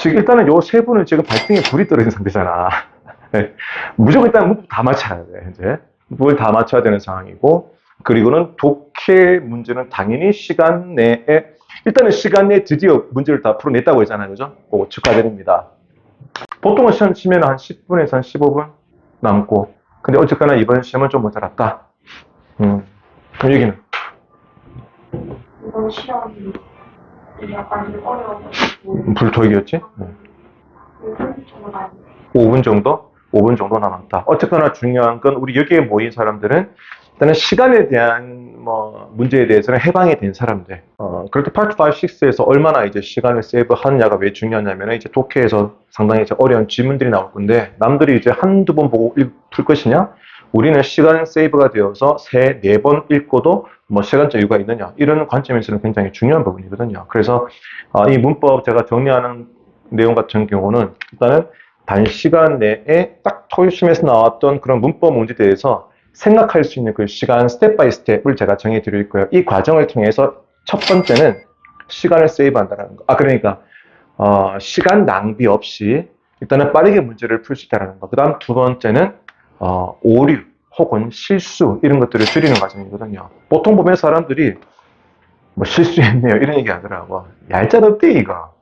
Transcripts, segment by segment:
지금 일단은 요 세 분은 지금 발등에 불이 떨어진 상태잖아. 네. 무조건 일단 다 맞춰야 돼, 이제. 문법을 다 맞춰야 되는 상황이고, 그리고는 독해 문제는 당연히 시간 내에, 일단은 시간 내에 드디어 문제를 다 풀어냈다고 했잖아요. 그죠? 오, 축하드립니다. 보통은 시험 치면 한 10분에서 한 15분 남고, 근데 어쨌거나 이번 시험은 좀 모자랐다. 음. 그럼 여기는? 이번 시험이 불토익이었지? 네. 편집점을 많이 5분 정도? 5분 정도 남았다. 어쨌거나 중요한 건 우리 여기에 모인 사람들은 일단은 시간에 대한 뭐 문제에 대해서는 해방이 된 사람들. 어, 때 파트 5, 6에서 얼마나 이제 시간을 세이브 하느냐가 왜 중요하냐면 이제 독해에서 상당히 이제 어려운 지문들이 나올 건데 남들이 이제 한두 번 보고 읽- 풀 것이냐? 우리는 시간 세이브가 되어서 세, 네 번 읽고도 뭐 시간적 이유가 있느냐? 이런 관점에서는 굉장히 중요한 부분이거든요. 그래서 아, 이 문법 제가 정리하는 내용 같은 경우는 일단은 단시간 내에 딱 토요심에서 나왔던 그런 문법 문제에 대해서 생각할 수 있는 그 시간 스텝 바이 스텝을 제가 정해 드릴 거예요. 이 과정을 통해서 첫 번째는 시간을 세이브한다는 거. 아, 그러니까, 어, 시간 낭비 없이 일단은 빠르게 문제를 풀 수 있다는 거. 그 다음 두 번째는, 어, 오류 혹은 실수 이런 것들을 줄이는 과정이거든요. 보통 보면 사람들이 뭐 실수했네요. 이런 얘기 하더라고. 얄짤없대, 이거.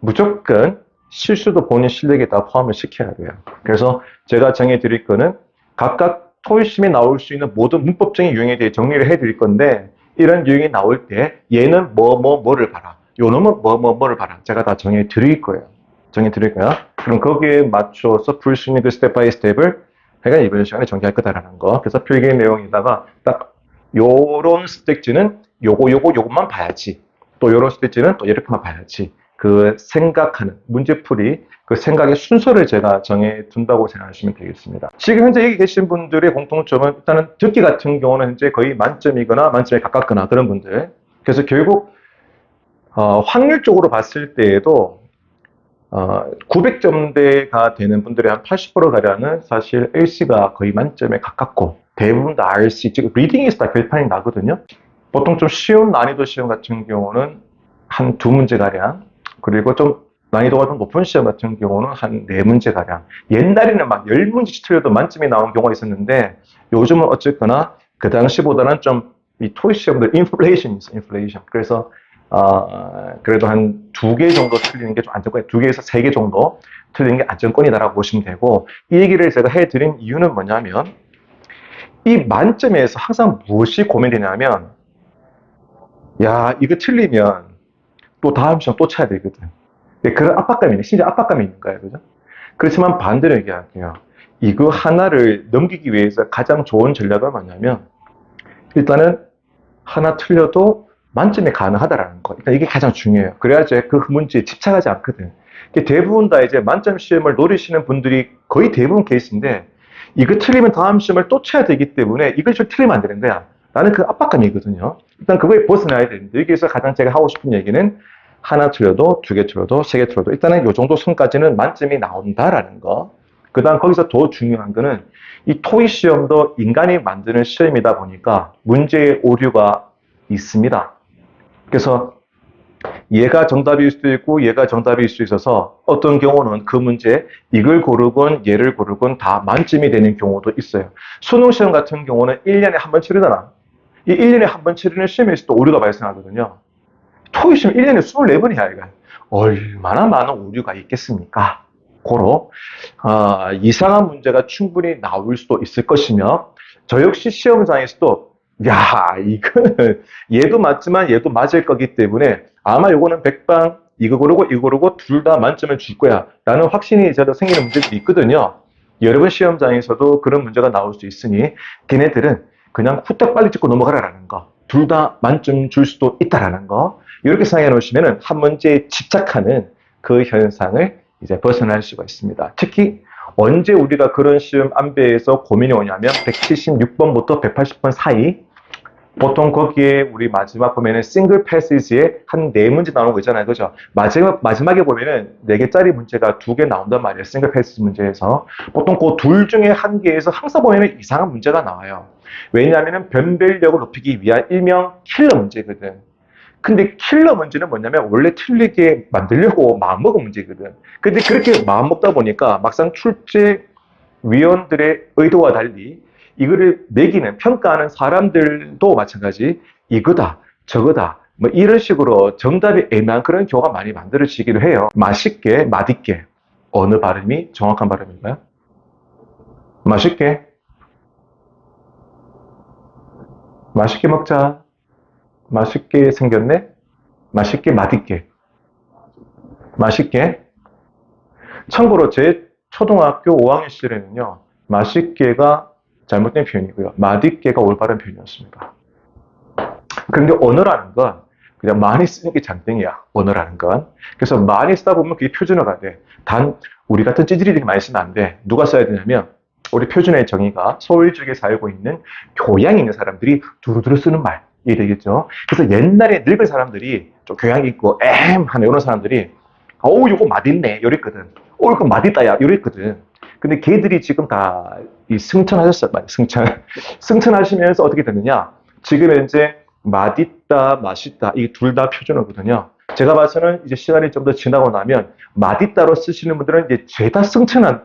무조건 실수도 본인 실력에 다 포함을 시켜야 돼요. 그래서 제가 정해 드릴 거는 각각 토의심에 나올 수 있는 모든 문법적인 유형에 대해 정리를 해 드릴 건데 이런 유형이 나올 때 얘는 뭐 뭐 뭐를 봐라. 요 놈은 뭐 뭐 뭐를 봐라. 제가 다 정해 드릴 거예요. 정해 드릴 거야. 그럼 거기에 맞춰서 풀 수 있는 그 스텝 바이 스텝을 제가 이번 시간에 정리할 거다라는 거. 그래서 필기 내용에다가 딱 요런 스택지는 요거 요거 요것만 봐야지. 또 요런 스택지는 또 이렇게만 봐야지. 그 생각하는 문제풀이 그 생각의 순서를 제가 정해 둔다고 생각하시면 되겠습니다. 지금 현재 여기 계신 분들의 공통점은 일단은 듣기 같은 경우는 현재 거의 만점이거나 만점에 가깝거나 그런 분들. 그래서 결국 어, 확률적으로 봤을 때에도 어, 900점대가 되는 분들의 한 80% 가량은 사실 LC가 거의 만점에 가깝고 대부분 다 RC, 즉 리딩에서 다 결판이 나거든요. 보통 좀 쉬운 난이도 시험 같은 경우는 한 두 문제 가량 그리고 좀 난이도가 좀 높은 시험 같은 경우는 한 네 문제 가량. 옛날에는 막열 문제씩 틀려도 만점이 나온 경우가 있었는데 요즘은 어쨌거나 그 당시보다는 좀 이 토익 시험들 인플레이션이 있어, 인플레이션. 그래서 아, 그래도 한 두 개 정도 틀리는 게 좀 안정권, 두 개에서 세 개 정도 틀리는 게 안정권이다라고 보시면 되고, 이 얘기를 제가 해드린 이유는 뭐냐면, 이 만점에서 항상 무엇이 고민되냐면, 야, 이거 틀리면 또 다음 시험 또 쳐야 되거든. 예, 그런 압박감이 있네. 심지어 압박감이 있는 거예요. 그죠? 그렇지만 반대로 얘기할게요. 이거 하나를 넘기기 위해서 가장 좋은 전략은 뭐냐면, 일단은 하나 틀려도 만점이 가능하다라는 거. 일단 이게 가장 중요해요. 그래야지 그 문제에 집착하지 않거든. 대부분 다 이제 만점 시험을 노리시는 분들이 거의 대부분 케이스인데, 이거 틀리면 다음 시험을 또 쳐야 되기 때문에 이걸 좀 틀리면 안 되는 거야. 나는 그 압박감이거든요. 일단 그거에 벗어나야 되는데, 여기에서 가장 제가 하고 싶은 얘기는 하나 틀려도, 두 개 틀려도, 세 개 틀려도, 일단은 이 정도 선까지는 만점이 나온다라는 거. 그 다음 거기서 더 중요한 거는 이 토익 시험도 인간이 만드는 시험이다 보니까 문제의 오류가 있습니다. 그래서 얘가 정답일 수도 있고 얘가 정답일 수 있어서 어떤 경우는 그 문제 이걸 고르건 얘를 고르건 다 만점이 되는 경우도 있어요. 수능 시험 같은 경우는 1년에 한 번 치르잖아. 이 1년에 한 번 치르는 시험에서도 오류가 발생하거든요. 토익 시험 1년에 24번이야, 이거. 얼마나 많은 오류가 있겠습니까? 고로 아, 이상한 문제가 충분히 나올 수도 있을 것이며 저 역시 시험장에서도 야 이거는 얘도 맞지만 얘도 맞을 거기 때문에 아마 요거는 백방 이거 고르고 이거 고르고 둘 다 만점을 줄 거야 라는 확신이 저도 생기는 문제들이 있거든요. 여러분 시험장에서도 그런 문제가 나올 수 있으니 걔네들은 그냥 후딱 빨리 찍고 넘어가라라는 거. 둘 다 만점 줄 수도 있다라는 거. 이렇게 생각해 놓으시면은 한 문제에 집착하는 그 현상을 이제 벗어날 수가 있습니다. 특히 언제 우리가 그런 시험 안배에서 고민이 오냐면 176번부터 180번 사이 보통 거기에 우리 마지막 보면은 싱글 패시지에 한 네 문제 나오는 거 있잖아요. 그죠? 마지막, 마지막에 보면은 네 개짜리 문제가 두 개 나온단 말이에요. 싱글 패시지 문제에서. 보통 그 둘 중에 한 개에서 항상 보면은 이상한 문제가 나와요. 왜냐하면은 변별력을 높이기 위한 일명 킬러 문제거든. 근데 킬러 문제는 뭐냐면 원래 틀리게 만들려고 마음먹은 문제거든. 근데 그렇게 마음먹다 보니까 막상 출제 위원들의 의도와 달리 이거를 매기는, 평가하는 사람들도 마찬가지 이거다, 저거다, 뭐 이런 식으로 정답이 애매한 그런 경우가 많이 만들어지기도 해요. 맛있게, 맛있게. 어느 발음이 정확한 발음인가요? 맛있게. 맛있게 먹자. 맛있게 생겼네? 맛있게, 맛있게. 맛있게. 참고로 제 초등학교 5학년 시절에는요, 맛있게가 잘못된 표현이고요. 맛있게가 올바른 표현이었습니다. 그런데 언어라는 건 그냥 많이 쓰는 게 장땡이야. 언어라는 건. 그래서 많이 쓰다 보면 그게 표준어가 돼. 단, 우리 같은 찌질이들이 많이 쓰면 안 돼. 누가 써야 되냐면, 우리 표준어의 정의가 서울 지역에 살고 있는 교양 있는 사람들이 두루두루 쓰는 말이 되겠죠. 그래서 옛날에 늙은 사람들이 좀 교양 있고 엠 하는 이런 사람들이 어우 이거 맛있네 이랬거든. 어 이거 맛있다야 이랬거든. 근데 걔들이 지금 다 이 승천하셨어요. 승천. 승천하시면서 어떻게 됐느냐? 지금 현재 맛있다, 맛있다 이 둘 다 표준어거든요. 제가 봐서는 이제 시간이 좀 더 지나고 나면 맛있다로 쓰시는 분들은 이제 죄다 승천한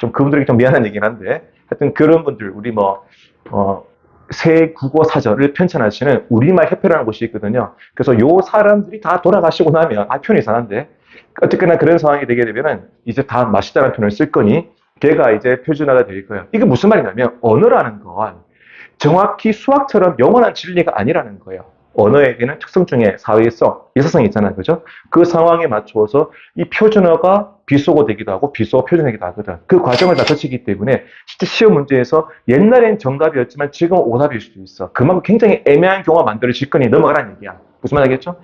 좀 그분들에게 좀 미안한 얘기긴 한데 하여튼 그런 분들 우리 뭐 어, 새 국어 사전을 편찬하시는 우리말 협회라는 곳이 있거든요. 그래서 요 사람들이 다 돌아가시고 나면 아 표현 이상한데 어쨌거나 그런 상황이 되게 되면은 이제 다 맛있다는 표현을 쓸 거니 걔가 이제 표준화가 될 거예요. 이게 무슨 말이냐면 언어라는 건 정확히 수학처럼 영원한 진리가 아니라는 거예요. 언어에게는 특성 중에 사회성, 예사성이 있잖아요. 그죠? 그 상황에 맞추어서 이 표준어가 비속어 되기도 하고 비속어 표준어이기도 하거든. 그 과정을 다 거치기 때문에 실제 시험 문제에서 옛날엔 정답이었지만 지금 오답일 수도 있어. 그만큼 굉장히 애매한 경우가 만들어질 거니 넘어가라는 얘기야. 무슨 말 알겠죠?